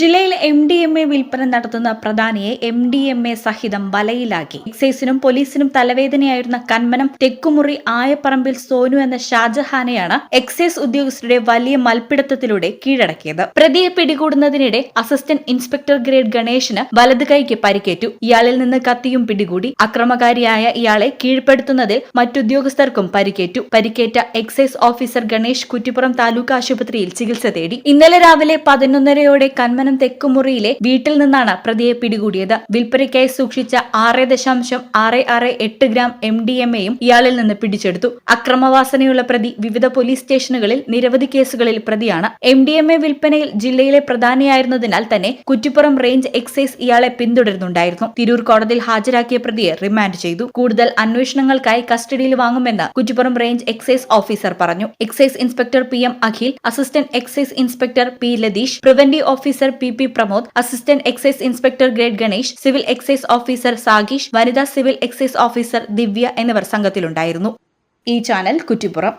ജില്ലയിൽ M D M A വിൽപ്പന നടത്തുന്ന പ്രധാനിയെ എം ഡി എം എ സഹിതം വലയിലാക്കി. എക്സൈസിനും പോലീസിനും തലവേദനയായിരുന്ന കന്മനം തെക്കുമുറി ആയപ്പറമ്പിൽ സോനു എന്ന ഷാജഹാനെയാണ് എക്സൈസ് ഉദ്യോഗസ്ഥരുടെ വലിയ മൽപ്പിടുത്തത്തിലൂടെ കീഴടക്കിയത്. പ്രതിയെ പിടികൂടുന്നതിനിടെ അസിസ്റ്റന്റ് ഇൻസ്പെക്ടർ ഗ്രേഡ് ഗണേശന് വലത് കൈക്ക് പരിക്കേറ്റു. ഇയാളിൽ നിന്ന് കത്തിയും പിടികൂടി അക്രമകാരിയായ ഇയാളെ കീഴ്പ്പെടുത്തുന്നതിൽ മറ്റുദ്യോഗസ്ഥർക്കും പരിക്കേറ്റു. പരിക്കേറ്റ എക്സൈസ് ഓഫീസർ ഗണേഷ് കുറ്റിപ്പുറം താലൂക്ക് ആശുപത്രിയിൽ ചികിത്സ തേടി. ഇന്നലെ രാവിലെ പതിനൊന്നരയോടെ കന്മനം തെക്കുമുറിയിലെ വീട്ടിൽ നിന്നാണ് പ്രതിയെ പിടികൂടിയത്. വിൽപ്പനയ്ക്കായി സൂക്ഷിച്ച ആറ് ദശാംശം ആറ് ആറ് എട്ട് ഗ്രാം എം ഡി എം എയും ഇയാളിൽ നിന്ന് പിടിച്ചെടുത്തു. അക്രമവാസനയുള്ള പ്രതി വിവിധ പോലീസ് സ്റ്റേഷനുകളിൽ നിരവധി കേസുകളിൽ പ്രതിയാണ്. എം ഡി എം എ വിൽപ്പനയിൽ ജില്ലയിലെ പ്രധാനിയായിരുന്നതിനാൽ തന്നെ കുറ്റിപ്പുറം റേഞ്ച് എക്സൈസ് ഇയാളെ പിന്തുടരുന്നുണ്ടായിരുന്നു. തിരൂർ കോടതിയിൽ ഹാജരാക്കിയ പ്രതിയെ റിമാൻഡ് ചെയ്തു. കൂടുതൽ അന്വേഷണങ്ങൾക്കായി കസ്റ്റഡിയിൽ വാങ്ങുമെന്ന് കുറ്റിപ്പുറം റേഞ്ച് എക്സൈസ് ഓഫീസർ പറഞ്ഞു. Excise inspector P M Akhil assistant excise inspector P Latheesh preventive officer P P Pramod assistant excise inspector grade Ganesh civil excise officer സാഗീഷ് വനിതാ സിവിൽ എക്സൈസ് ഓഫീസർ ദിവ്യ എന്നിവർ സംഘത്തിലുണ്ടായിരുന്നു. ഈ ചാനൽ കുറ്റിപ്പുറം.